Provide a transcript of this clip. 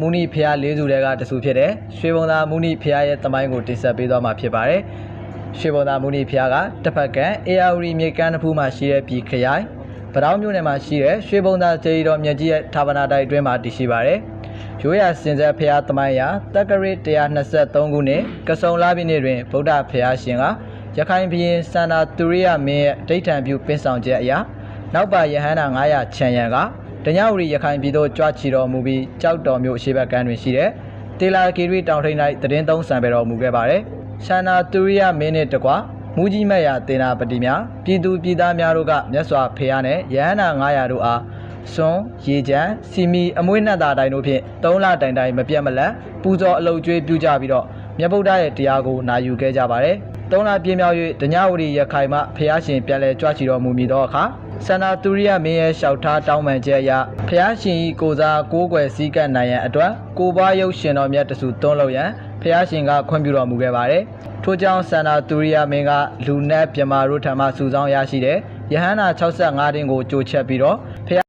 မူနီဖျားလေးစုတွေကတစုဖြစ်တဲ့ရွှေဘုံသာမူနီဖျားရဲ့တမိုင်းကိုတင်ဆက်ပေးသွားမှာဖြစ်ပါတယ်။ရွှေဘုံသာမူနီဖျားကတစ်ဖက်ကအေယာဝတီမြေကမ်းတစ်ဖူးမှာရှိတဲ့ပြည်ခရိုင်ဗတောင်းမြို့နယ်မှာရှိတဲ့ရွှေဘုံသာကျေးတော်မြတ်ကြီးရဲ့ဌာပနာတိုက်အတွင်းမှာတည်ရှိပါတယ်။ရိုးရာစင်ဆက်ဖျားတမိုင်းရာတက္ကရာ123ခုနှစ်ကစုံလာပြည့်နေ့တွင်ဗုဒ္ဓဖျားရှင်ကရခိုင်ပြည်စန္ဒာတူရိယမင်းရဲ့ဒိဋ္ဌံပြုပင်းဆောင်ချက်အရာနောက်ပါယဟန္တာ900ခြံရံက တညဝရီရခိုင်ပြည်သို့ကြွချီတော်မူပြီးကြောက်တော်မြို့အရှိဘက်ကမ်းတွင်ရှိတဲ့တေလာဂီရီတောင်ထိပ်၌တည်င်းသုံးဆံပေတော်မူခဲ့ပါတယ်။ရှန္နာတူရိယမင်းနှင့်တကွမူကြီးမက်ရတေနာပတိများပြည်သူပြည်သားများတို့ကမြတ်စွာဘုရားနှင့်ယဟန္တာ900တို့အားစွန်ရေချမ်းစီမီအမွေးနှက်တာတိုင်းတို့ဖြင့်3လတိုင်တိုင်မပြတ်မလတ်ပူဇော်အလုပ်ကျွေးပြုကြပြီးတော့မြတ်ဗုဒ္ဓရဲ့တရားကိုနာယူခဲ့ကြပါတယ်။သုံးလပြည့်မြောက်၍တညဝရီရခိုင်မှဖျားရှင်ပြန်လည်ကြွချီတော်မူမည်သောအခါ ဆန္ဒတူရိယမင်းရဲ့လျှောက်ထားတောင်းပန်ချက်အရဖျားရှင်ဤကိုစားကိုးကွယ်စည်းကပ်နိုင်ရန်အတွက်ကိုပွားရုပ်ရှင်တော်မြတ်တစုတွန်းလို့ရန်ဖျားရှင်ကခွင့်ပြုတော်မူခဲ့ပါတယ်။ထို့ကြောင့်ဆန္ဒတူရိယမင်းကလူနတ်မြမာတို့ထံမှစုဆောင်းရရှိတဲ့ယဟန္တာ65တင်းကိုကြိုချက်ပြီးတော့ဖျား